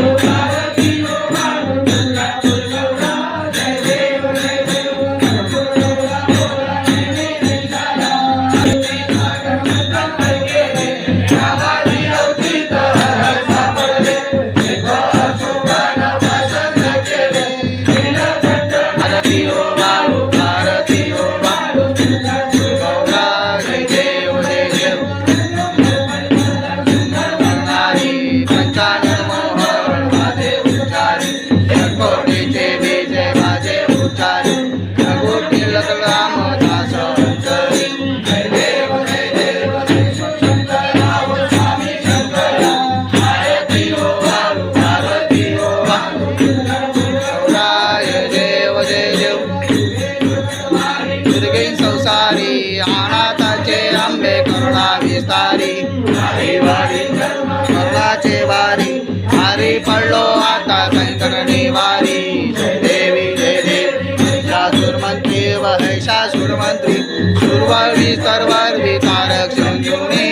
देव जय देव दुर्गे संसारी अनाथाचे आंबे करुणा विस्तारी करुणाचे वारी हरी पडलो आता कंकरणी वारी जय देवी जय देव शासुरमंत्री वह शासुरमंत्री सुरवारी सर्वार्वी तारक संजुनी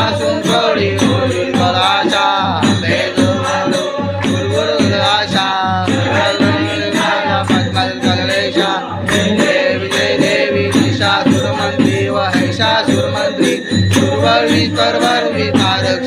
वळली करवळली तारक